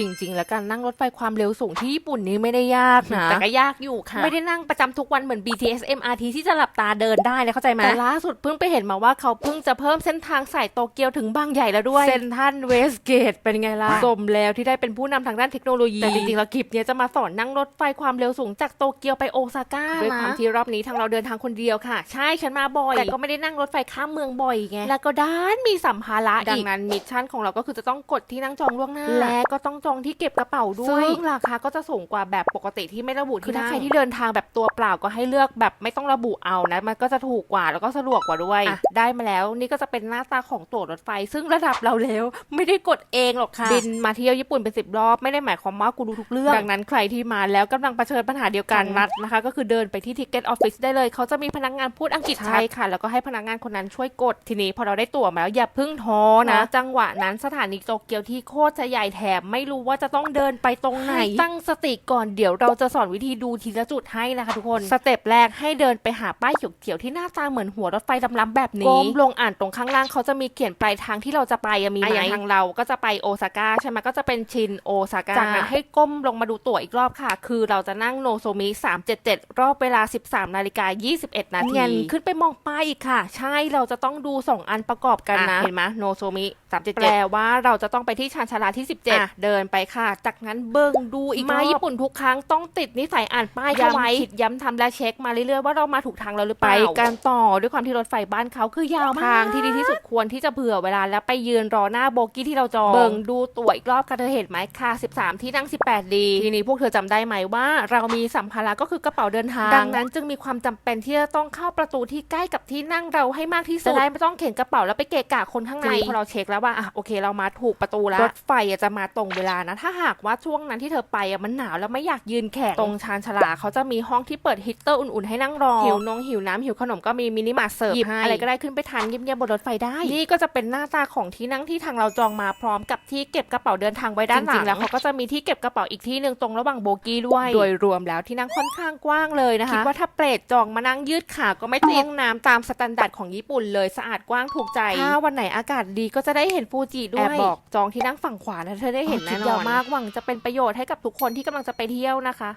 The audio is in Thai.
จริง ๆ แล้วการนั่งรถไฟความเร็วสูงที่ญี่ปุ่นนี้ไม่ได้ยากนะแต่ก็ยากอยู่ค่ะ ไม่ได้นั่งประจำทุกวันเหมือน BTS MRT ที่จะหลับตาเดินได้เลยเข้าใจไหมแต่ล่าสุดเพิ่งไปเห็นมาว่าเขาเพิ่งจะเพิ่มเส้นทางสายโตเกียวถึงบางใหญ่แล้วด้วยเซนทันเวสเกตเป็นไงล่ะสมแล้วที่ได้เป็นผู้นำทางด้านเทคโนโลยีแต่จริงๆแล้วคลิปเนี้ยจะมาสอนนั่งรถไฟความเร็วสูงจากโตเกียวไปโอซาก้าด้วยนะความที่รอบนี้ทางเราเดินทางคนเดียวค่ะ ใช่ฉันมาบ่อยแต่ก็ไม่ได้นั่งรถไฟข้ามเมืองบ่อยไงแล้วก็ด้านมีสัมภาระดังนั้นมิชชั่นของเราก็คือจะต้องกดที่นั่งจองล่วงหน้าและก็ต้องจองที่เก็บกระเป๋าด้วยซึ่งราคาก็จะสูงกว่าแบบปกติที่ไม่ระบุที่ถ้าใครที่เดินทางแบบตัวเปล่าก็ให้เลือกแบบไม่ต้องระบุเอานะ มันก็จะถูกกว่าแล้วก็สะดวกกว่าด้วยอะได้มาแล้วนี่ก็จะเป็นหน้าตาของตั๋วรถไฟ ซึ่งระดับเราแล้ว ไม่ได้กดเองหรอกค่ะบินมาเที่ยวญี่ปุ่นเป็นสิบรอบไม่ได้หมายความว่ากูรู้ทุกเรื่องดังนั้นใครที่มาแล้วกำลังเผชิญปัญหาเดียวกันนัดนะคะ ก็คือเดินไปที่ Ticket Office ได้เลย เขาจะมีพนักงานพูดอังกฤษใช่ค่ะ แล้วก็ให้พนักงานคนนั้นช่วยกดทีนี้พอเราได้ตั๋วมาแล้วอย่าเพึ่งท้อนะ จังหวะนั้นสถานีโตเกียวที่โคตรจะใหญ่แถมไม่รู้ว่าจะต้องเดินไปตรงไหน ตั้งสติก่อนเดี๋ยวเราจะสอนวิธีดูทีละจุดให้นะคะทุกคน สเต็ปแรกให้เดินไปหาป้ายเขียวๆที่หน้าตาเหมือนหัวรถไฟดำๆแบบนี้ก้มลงอ่านตรงข้างล่างเขาจะมีเขียนปลายทางที่เราจะไปอะมีไหมอย่างทางเราก็จะไปโอซาก้าใช่ไหมก็จะเป็นชินโอซาก้าจากนั้นให้ก้มลงมาดูตั๋วอีกรอบค่ะ คือเราจะนั่งโนโซมิ377 รอบเวลา 13นาฬิกา21นาทีขึ้นไปมองป้ายอีกค่ะ ใช่เราจะต้องดู 2 อันประกอบกันนะเห็นไหมโนโซมิ377แปลว่าเราจะต้องไปที่ชานชาลาที่ 17 เดินไปค่ะ จากนั้นเบิ่งดูอีกมาญี่ปุ่นทุกครั้งต้องติดนิสัยอ่านป้ายเข้าไว้คิดย้ำทำและเช็คมาเรื่อยๆว่าเรามาถูกทางแล้วหรือเปล่าไปกันต่อด้วยความที่รถไฟบ้านเขาคือยาวมากทางที่ดีที่สุดควรที่จะเผื่อเวลาแล้วไปยืนรอหน้าโบกี้ที่เราจองเบิ่งดูตั๋วอีกรอบค่ะเธอเห็นไหมค่ะ 13 ที่นั่ง 18 ดี ทีนี้พวกเธอจำได้ไหมว่า เรามีสัมภาระก็คือกระเป๋าเดินทาง ดังนั้นจึงมีความจำเป็นที่จะต้องเข้าประตูที่ใกล้กับที่นั่งเราให้มากที่สุดจะได้ไม่ต้องเข็นกระเป๋าแล้วไปเกะกะคนข้างในพอเราเช็คแล้วว่าอะโอเคเรามาถูกประตูแล้วรถไฟอะจะมาตรงเวลานะ ถ้าหากว่าช่วงนั้นที่เธอไปอะมันหนาวแล้วไม่อยากยืนแข็งตรงชานชาลาเขาจะมีห้องที่เปิดฮีตเตอร์อุ่นๆให้นั่งรอหิวนงหิวน้ำหิวขนมก็มีมินิมาร์ทเสิร์ฟให้อะไรก็ได้ขึ้นไปทานเงียบๆบนรถไฟได้ นี่ก็จะเป็นหน้าตาของที่นั่งที่ทางเราจองมาพร้อมกับที่เก็บกระเป๋าเดินทางไว้ด้านหลังจริงๆแล้วเขาก็จะมีที่เก็บกระเป๋าอีกที่หนึ่งตรงระหว่างโบกี้ด้วยโดยรวมแล้วที่นั่งค่อนข้างกว้างเลยนะคะคิดว่าถ้าเปรตจองมานั่งยืดขาก็ไม่ติดห้องน้ำตามสแตนดาร์ดของญี่ปุ่นเลยสะอาดกว้างถูกใจถ้าวันไหนอากาศดีก็จะได้เห็นฟูจิด้วยแอบบอกจองที่นั่งฝั่งขวานะเธอได้เห็นแน่นอนยาวมากหวังจะเป็นประโยชน์ให้กับทุกคนที่กำลังจะไปเที่ยวนะคะ